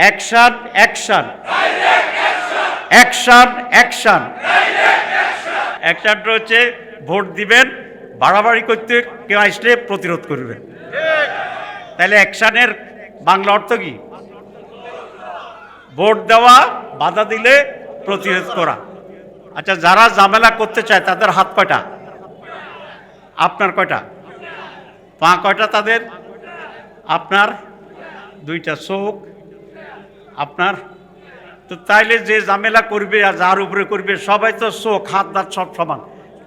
Action action action action অ্যাকশনটা হচ্ছে vote দিবেন, বাড়াবাড়ি করতে কেউ আসলে প্রতিরোধ করবেন তাহলে অ্যাকশনের বাংলা অর্থ কি? ভোট দেওয়া, বাধা দিলে প্রতিরোধ করা। আচ্ছা যারা ঝামেলা করতে চায়, তাদের হাত কয়টা? আপনার কয়টা? পা কয়টা তাদের? আপনার দুইটা চোখ আপনার? তো তাইলে যে ঝামেলা করবে আর যার উপরে করবে, সবাই তো চোখ, হাত, দাঁত সব সমান।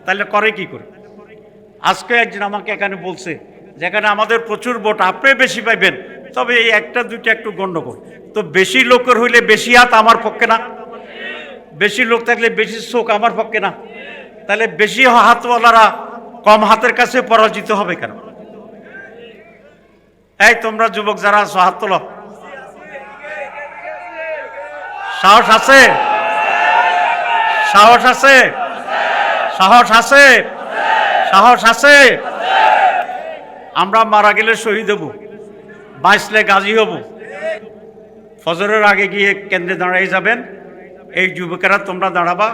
তাহলে করে কি করে? আজকে একজন আমাকে এখানে বলছে, যেখানে আমাদের প্রচুর ভোট, আপনি বেশি পাইবেন, তবে এই একটা, দুইটা একটু গণ্ডগোল। তো বেশি লোকের হইলে বেশি হাত আমার পক্ষে না। বেশি লোক থাকলে বেশি চোখ আমার পক্ষে না। তাহলে বেশি হাতওয়ালারা কম হাতের কাছে পরাজিত হবে কেন? এই তোমরা যুবক যারা আছো, হাত তোলো। সাহস আছে? সাহস আছে? সাহস আছে? সাহস আছে? আমরা মারা গেলে শহীদ হব, বাঁচলে গাজী হব। ফজরের আগে গিয়ে কেন্দ্রে দাঁড়াই যাবেন। এই যুবকেরা তোমরা দাঁড়াবা,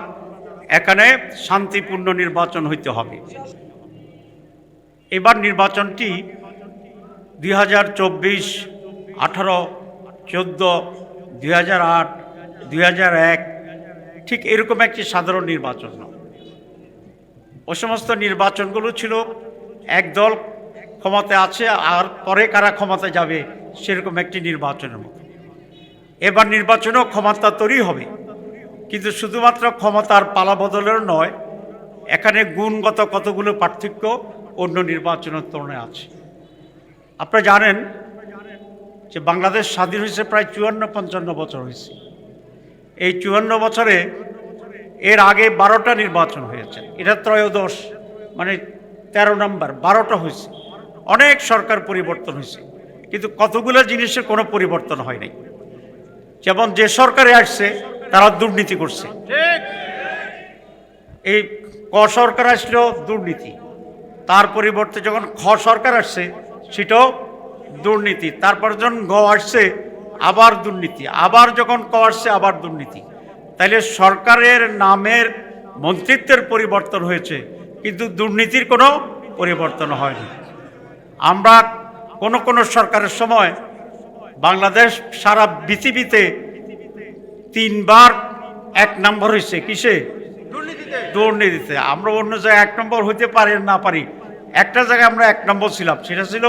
এখানে শান্তিপূর্ণ নির্বাচন হইতে হবে। এবার নির্বাচনটি দুই হাজার চব্বিশ, আঠারো, চোদ্দ, দুই হাজার আট দুই হাজার এক, ঠিক এরকম একটি সাধারণ নির্বাচন। ও সমস্ত নির্বাচনগুলো ছিল, একদল ক্ষমতায় আছে আর পরে কারা ক্ষমতায় যাবে সেরকম একটি নির্বাচনের মতো। এবার নির্বাচনেও ক্ষমতা তৈরি হবে, কিন্তু শুধুমাত্র ক্ষমতার পালা বদলের নয়, এখানে গুণগত কতগুলো পার্থক্য অন্য নির্বাচনের তুলনায় আছে। আপনারা জানেন যে বাংলাদেশ স্বাধীন হয়েছে প্রায় চুয়ান্ন পঞ্চান্ন বছর হয়েছে। এই চুয়ান্ন বছরে এর আগে বারোটা নির্বাচন হয়েছে। এটা ত্রয়োদশ মানে তেরো নম্বর, বারোটা হয়েছে। অনেক সরকার পরিবর্তন হয়েছে, কিন্তু কতগুলো জিনিসের কোনো পরিবর্তন হয় নাই। যেমন যে সরকারে আসছে, তারা দুর্নীতি করছে। এই ক সরকার আসলো দুর্নীতি। তার পরিবর্তে যখন খ সরকার আসছে, সেটাও দুর্নীতি। তারপর যখন গ আসছে আবার দুর্নীতি আবার যখন ক আসছে আবার দুর্নীতি। তাইলে সরকারের নামের মন্ত্রিত্বের পরিবর্তন হয়েছে কিন্তু দুর্নীতির কোনো পরিবর্তন হয়নি। আমরা কোন কোন সরকারের সময় বাংলাদেশ সারা পৃথিবীতে তিনবার এক নম্বর হয়েছে। কিসে? দুর্নীতিতে। আমরা অন্য জায়গায় এক নম্বর হইতে পারি না পারি। একটা জায়গায় আমরা এক নম্বর ছিলাম সেটা ছিল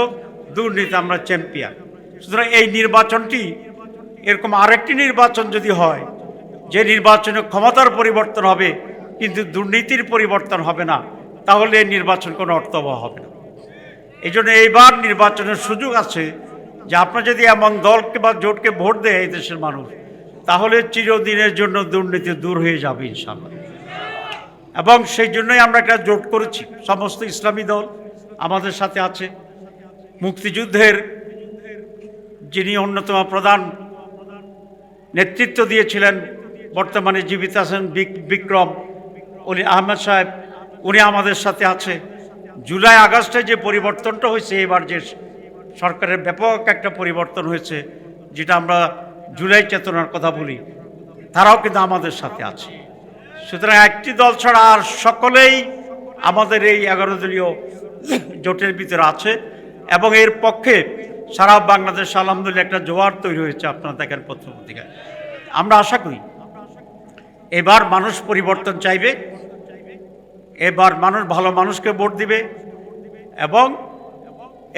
দুর্নীতি আমরা চ্যাম্পিয়ন। সুতরাং এই নির্বাচনটি এরকম আরেকটি নির্বাচন যদি হয়, যে নির্বাচনে ক্ষমতার পরিবর্তন হবে কিন্তু দুর্নীতির পরিবর্তন হবে না, তাহলে এই নির্বাচন কোনো অর্থবহ হবে না। এই জন্য এইবার নির্বাচনের সুযোগ আছে যে আপনার যদি এমন দলকে বা জোটকে ভোট দেয় এই দেশের মানুষ, তাহলে চিরদিনের জন্য দুর্নীতি দূর হয়ে যাবে ইনশাল্লাহ এবং সেই জন্যই আমরা একটা জোট করেছি। সমস্ত ইসলামী দল আমাদের সাথে আছে। মুক্তিযুদ্ধের যিনি অন্যতম প্রধান নেতৃত্ব দিয়েছিলেন, বর্তমানে জীবিত আছেন বিক্রম উনি আহমেদ সাহেব। উনি আমাদের সাথে আছে। জুলাই আগস্টে যে পরিবর্তনটা হয়েছে, এবার যে সরকারের ব্যাপক একটা পরিবর্তন হয়েছে, যেটা আমরা জুলাই চেতনার কথা বলি, তারাও কিন্তু আমাদের সাথে আছে। সুতরাং একটি দল ছাড়া আর সকলেই আমাদের এই এগারো দলীয় জোটের ভিতরে আছে এবং এর পক্ষে সারা বাংলাদেশ, আলহামদুলিল্লাহ, একটা জোয়ার তৈরি হয়েছে আপনারা দেখেন পত্রপত্রিকায় আমরা আশা করি, এবার মানুষ পরিবর্তন চাইবে, এবার মানুষ, ভালো মানুষকে ভোট দিবে এবং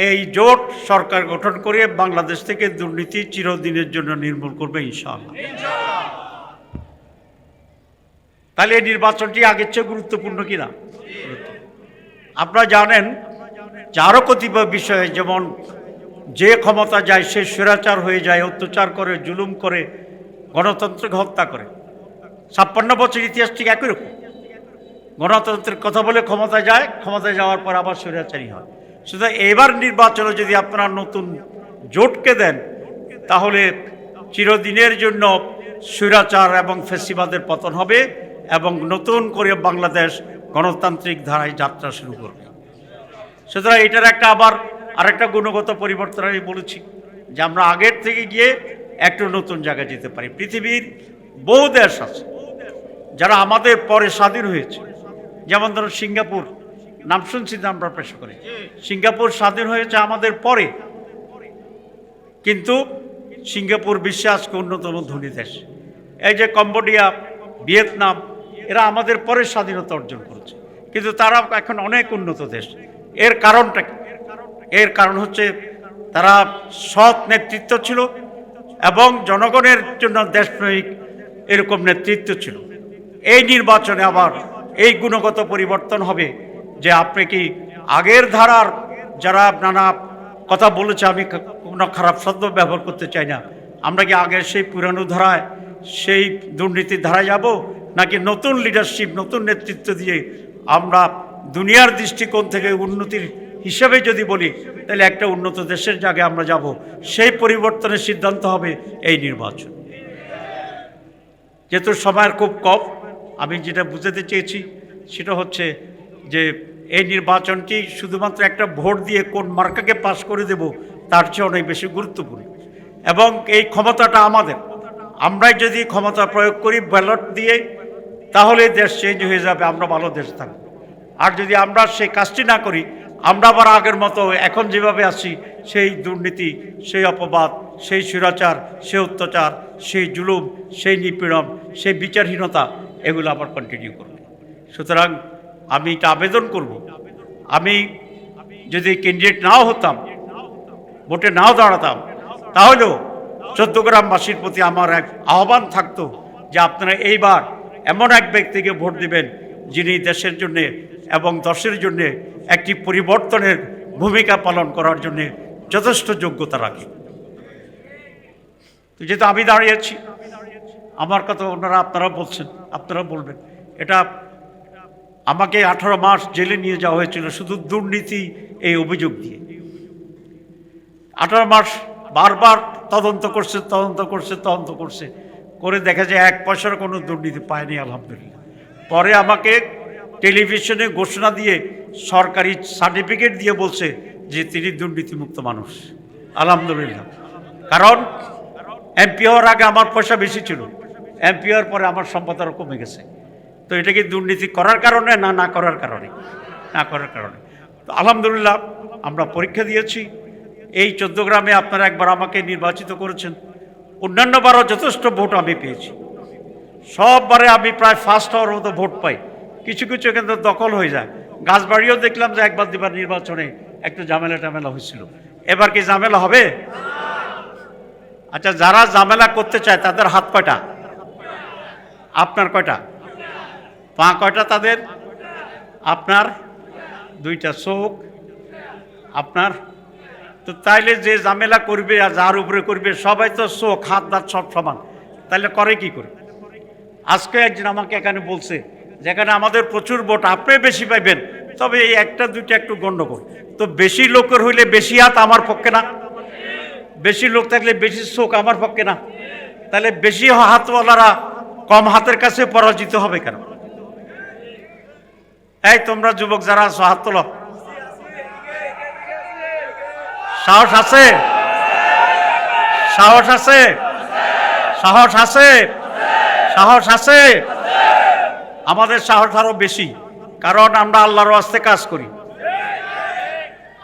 এই জোট সরকার গঠন করে বাংলাদেশ থেকে দুর্নীতি চিরদিনের জন্য নির্মূল করবে ইনশাআল্লাহ। তাহলে এই নির্বাচনটি আগের চেয়ে গুরুত্বপূর্ণ কিনা? আপনারা জানেন যে আরও কতিপয় বিষয়ে, যেমন যে ক্ষমতা যায়, সে স্বৈরাচার হয়ে যায়, অত্যাচার করে, জুলুম করে, গণতন্ত্রকে হত্যা করে। ছাপ্পান্ন বছর ইতিহাস ঠিক একই রকম। গণতন্ত্রের কথা বলে ক্ষমতা যায় ক্ষমতায় যাওয়ার পর আবার স্বৈরাচারী হয়। সুতরাং এবার নির্বাচনে যদি আপনারা নতুন জোটকে দেন, তাহলে চিরদিনের জন্য স্বৈরাচার এবং ফেসিবাদের পতন হবে এবং নতুন করে বাংলাদেশ গণতান্ত্রিক ধারায় যাত্রা শুরু করবে। সুতরাং এটার একটা আবার আরেকটা গুণগত পরিবর্তন আমি বলেছি যে আমরা আগের থেকে গিয়ে একটু নতুন জায়গায় যেতে পারি। পৃথিবীর বহু দেশ আছে যারা আমাদের পরে স্বাধীন হয়েছে। যেমন ধরুন সিঙ্গাপুর, নাম শুনছি আমরা পেশ করে সিঙ্গাপুর স্বাধীন হয়েছে আমাদের পরে। কিন্তু সিঙ্গাপুর বিশ্বে আজকে অন্যতম ধনী দেশ। এই যে কম্বোডিয়া, ভিয়েতনাম, এরা আমাদের পরে স্বাধীনতা অর্জন করেছে। কিন্তু তারা এখন অনেক উন্নত দেশ। এর কারণটা কি? এর কারণ হচ্ছে তারা সৎ নেতৃত্ব ছিল এবং জনগণের জন্য দেশপ্রেমিক এরকম নেতৃত্ব ছিল। এই নির্বাচনে আবার এই গুণগত পরিবর্তন হবে যে আপনি কি আগের ধারার যারা নানা কথা বলেছে, আমি কোনো খারাপ শব্দ ব্যবহার করতে চাই না। আমরা কি আগের সেই পুরানো ধারায় সেই দুর্নীতির ধারায় যাব, নাকি নতুন লিডারশিপ নতুন নেতৃত্ব দিয়ে আমরা দুনিয়ার দৃষ্টিকোণ থেকে উন্নতির হিসাবে যদি বলি, তাহলে একটা উন্নত দেশের জায়গায় আমরা যাব, সেই পরিবর্তনের সিদ্ধান্ত হবে এই নির্বাচন। যেহেতু সময়ের খুব কম, আমি যেটা বুঝাতে চেয়েছি সেটা হচ্ছে যে এই নির্বাচনটি শুধুমাত্র একটা ভোট দিয়ে কোন মার্কাকে পাশ করে দেব, তার চেয়ে অনেক বেশি গুরুত্বপূর্ণ। এবং এই ক্ষমতাটা আমাদের। আমরাই যদি ক্ষমতা প্রয়োগ করি ব্যালট দিয়ে, তাহলে দেশ চেঞ্জ হয়ে যাবে, আমরা ভালো দেশ থাকব। আর যদি আমরা সেই কাজটি না করি আমরা আবার আগের মতো এখন যেভাবে আছি, সেই দুর্নীতি, সেই অপবাদ, সেই সুরাচার সেই অত্যাচার, সেই জুলুম, সেই নিপীড়ন, সেই বিচারহীনতা, এগুলো আবার কন্টিনিউ করবে। সুতরাং আমি এটা আবেদন করব। আমি যদি ক্যান্ডিডেট নাও হতাম, ভোটে নাও দাঁড়াতাম, তাহলেও চোদ্দ গ্রামবাসীর প্রতি আমার এক আহ্বান থাকতো যে আপনারা এইবার এমন এক ব্যক্তিকে ভোট দিবেন যিনি দেশের জন্যে এবং দশের জন্যে একটি পরিবর্তনের ভূমিকা পালন করার জন্যে যথেষ্ট যোগ্যতা রাখে। যেহেতু আমি দাঁড়িয়েছি আমার কথা ওনারা আপনারা বলছেন, আপনারা বলবেন। এটা আমাকে আঠারো মাস জেলে নিয়ে যাওয়া হয়েছিল শুধু দুর্নীতি এই অভিযোগ দিয়ে। আঠারো মাস বারবার তদন্ত করছে তদন্ত করছে তদন্ত করছে। করে দেখা যায় এক পয়সার কোনো দুর্নীতি পায়নি, আলহামদুলিল্লাহ। পরে আমাকে টেলিভিশনে ঘোষণা দিয়ে সরকারি সার্টিফিকেট দিয়ে বলছে যে তিনি দুর্নীতিমুক্ত মানুষ। আলহামদুলিল্লাহ। কারণ এমপি হওয়ার আগে আমার পয়সা বেশি ছিল। এমপি হওয়ার পরে আমার সম্পদ আরও কমে গেছে। তো এটা কি দুর্নীতি করার কারণে না না করার কারণে? না করার কারণে। তো আলহামদুলিল্লাহ, আমরা পরীক্ষা দিয়েছি। এই চোদ্দ গ্রামে আপনারা একবার আমাকে নির্বাচিত করেছেন। অন্যান্যবারও যথেষ্ট ভোট আমি পেয়েছি। সববারে আমি প্রায় ফার্স্ট হওয়ার মতো ভোট পাই। কিছু কিছু কিন্তু দখল হয়ে যায়। গাছবাড়িও দেখলাম যে একবার দুবার নির্বাচনে একটু ঝামেলা টামেলা হয়েছিল। এবার কি ঝামেলা হবে? আচ্ছা যারা ঝামেলা করতে চায় তাদের হাত কয়টা? আপনার কয়টা? পা কয়টা তাদের? আপনার দুইটা চোখ। আপনার? তো তাইলে যে ঝামেলা করবে আর যার উপরে করবে, সবাই তো চোখ, হাত, দাঁত সব সমান। তাহলে করে কি করে? আজকে একজন আমাকে এখানে বলছে যেখানে আমাদের প্রচুর ভোট, আপনি বেশি পাইবেন। তবে এই একটা, দুইটা একটু গণ্ডগোল তো বেশি লোকের হইলে বেশি হাত আমার পক্ষে না। বেশি লোক থাকলে বেশি চোখ আমার পক্ষে না। তাহলে বেশি হাতওয়ালারা কম হাতের কাছে পরাজিত হবে কেন? এই তোমরা যুবক যারা আছো, হাত তোলো। সাহস আছে? সাহস আছে? সাহস আছে? সাহস আছে? আমাদের সাহস আরও বেশি, কারণ আমরা আল্লাহর আস্তে কাজ করি।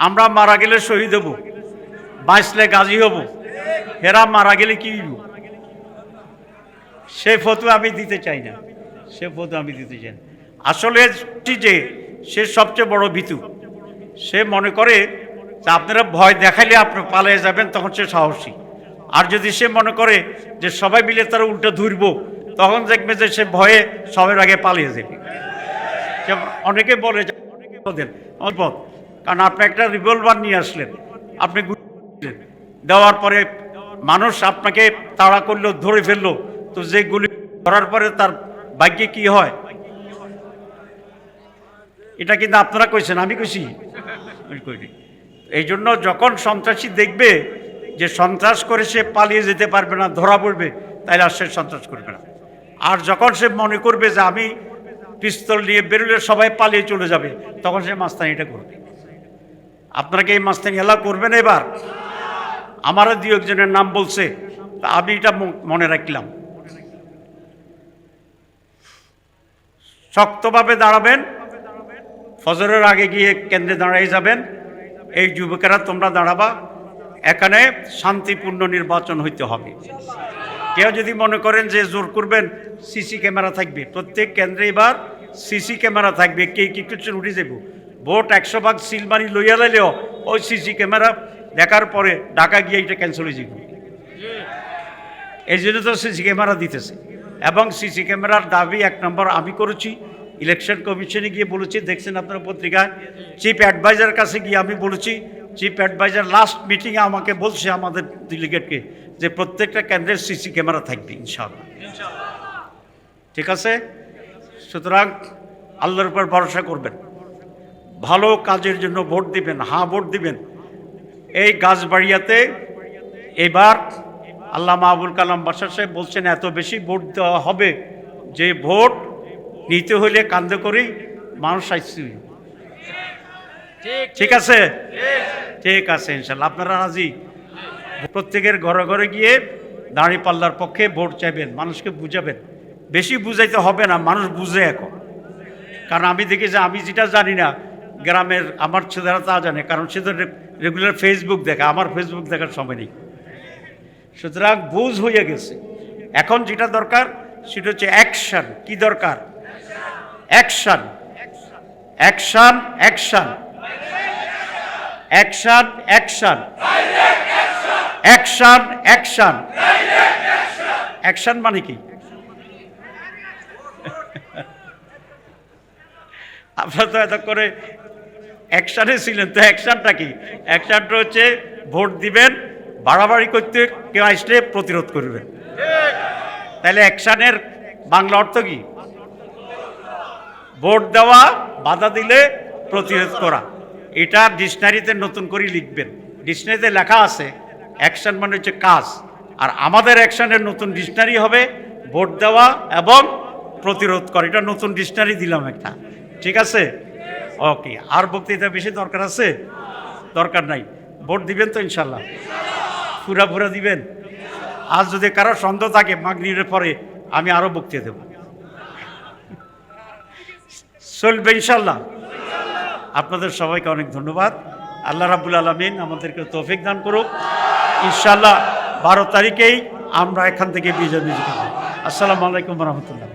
আমরা মারা গেলে শহীদ হব, বাঁচলে গাজী হব, হেরা মারা গেলে কি সে ফতু আমি দিতে চাই না, সে ফতু আমি দিতে চাই না। আসলে যে, সে সবচেয়ে বড় ভীতু। সে মনে করে যে আপনারা ভয় দেখাইলে আপনি পালিয়ে যাবেন, তখন সে সাহসী। আর যদি সে মনে করে যে সবাই মিলে তারা উল্টো ধরব তখন দেখবে যে সে ভয়ে সবের আগে পালিয়ে যাবে। অনেকে বলে, যে অনেকে বলেন অল্পত কারণ আপনি একটা রিভলভার নিয়ে আসলেন, আপনি দেওয়ার পরে মানুষ আপনাকে তাড়া করল, ধরে ফেলল। তো যে গুলি ধরার পরে তার ভাগ্যে কি হয়? এটা কিন্তু আপনারা কইছেন, আমি কইছি। কইনি। এই জন্য যখন সন্ত্রাসী দেখবে যে সন্ত্রাস করে সে পালিয়ে যেতে পারবে না, ধরা পড়বে, তাইলে আর সে সন্ত্রাস করবে না। আর যখন সে মনে করবে যে আমি পিস্তল নিয়ে বেরোলে সবাই পালিয়ে চলে যাবে, তখন সে মাস্তানিটা করবে। আপনারা কি এই মাস্তানি এলা করবেন এবার? আমারও দু একজনের নাম বলছে আমি এটা মনে রাখলাম। শক্তভাবে দাঁড়াবেন, ফজরের আগে গিয়ে কেন্দ্রে দাঁড়িয়ে যাবেন। এই যুবকেরা তোমরা দাঁড়াবা, এখানে শান্তিপূর্ণ নির্বাচন হইতে হবে। কেউ যদি মনে করেন যে জোর করবেন, সিসি ক্যামেরা থাকবে। প্রত্যেক কেন্দ্রে এবার সিসি ক্যামেরা থাকবে। কে কি কিছু উঠে যাব ভোট একশো ভাগ সিলমারি লইয়া লাইলেও ওই সিসি ক্যামেরা দেখার পরে ঢাকা গিয়ে এটা ক্যান্সেল হয়ে যাবে এই জন্য তো সিসি ক্যামেরা দিতেছে। এবং সিসি ক্যামেরার দাবি এক নম্বর আমি করেছি। ইলেকশন কমিশনে গিয়ে বলেছি, দেখছেন আপনার পত্রিকায়? চিফ অ্যাডভাইজার কাছে গিয়ে আমি বলেছি চিফ অ্যাডভাইজার লাস্ট মিটিংয়ে আমাকে বলছে আমাদের ডেলিগেটকে যে প্রত্যেকটা কেন্দ্রের সিসি ক্যামেরা থাকবে ইনশাআল্লাহ। ঠিক আছে? সুতরাং আল্লাহর উপর ভরসা করবেন। ভালো কাজের জন্য ভোট দিবেন হ্যাঁ ভোট দিবেন। এই গাছবাড়িয়াতে এবার আল্লাহ মাহবুল কালাম বাসার সাহেব বলছেন এত বেশি ভোট দেওয়া হবে যে ভোট নিতে হলে কান্দে করেই মানুষ আসছি ঠিক আছে? ঠিক। আছে ইনশাল্লাহ আপনারা রাজি? প্রত্যেকের ঘরে ঘরে গিয়ে দাঁড়ি পাল্লার পক্ষে ভোট চাইবেন, মানুষকে বুঝাবেন। বেশি বুঝাইতে হবে না, মানুষ বুঝে এখন। কারণ আমি দেখি যে আমি যেটা জানি না, গ্রামের আমার ছেলেরা তা জানে, কারণ সে তো রেগুলার ফেসবুক দেখে, আমার ফেসবুক দেখার সময় নেই। সুতরাং বুঝ হয়ে গেছে। এখন যেটা দরকার, সেটা হচ্ছে অ্যাকশন কি দরকার? Action action action action action action action. Action মানে কি? আপনারা তো এত করে অ্যাকশানে ছিলেন, তো অ্যাকশানটা কি? অ্যাকশানটা হচ্ছে ভোট দিবেন, বাড়াবাড়ি করতে কেউ আসলে প্রতিরোধ করবেন। তাহলে অ্যাকশানের বাংলা অর্থ কি? ভোট দেওয়া, বাধা দিলে প্রতিরোধ করা। এটা ডিকশনারিতে নতুন করে লিখবেন। ডিকশনারিতে লেখা আছে অ্যাকশন মানে হচ্ছে কাজ। আর আমাদের অ্যাকশনের নতুন ডিকশনারি হবে, ভোট দেওয়া এবং প্রতিরোধ করা। এটা নতুন ডিকশনারি দিলাম একটা। ঠিক আছে? ওকে আর বক্তৃতা বেশি দরকার আছে? দরকার নাই। ভোট দিবেন তো ইনশাল্লাহ পুরা পুরা দিবেন। আজ যদি কারও সন্দেহ থাকে মাগরিবের পরে, আমি আরও বক্তৃতা দেব। চলবে ইনশাল্লাহ আপনাদের সবাইকে অনেক ধন্যবাদ। আল্লাহ রাবুল আলমিন আমাদেরকে তৌফিক দান করুক। ইনশাল্লাহ বারো তারিখেই আমরা এখান থেকে বিজয় বিজয় আসসালামু আলাইকুম রহমতুল্লাহ।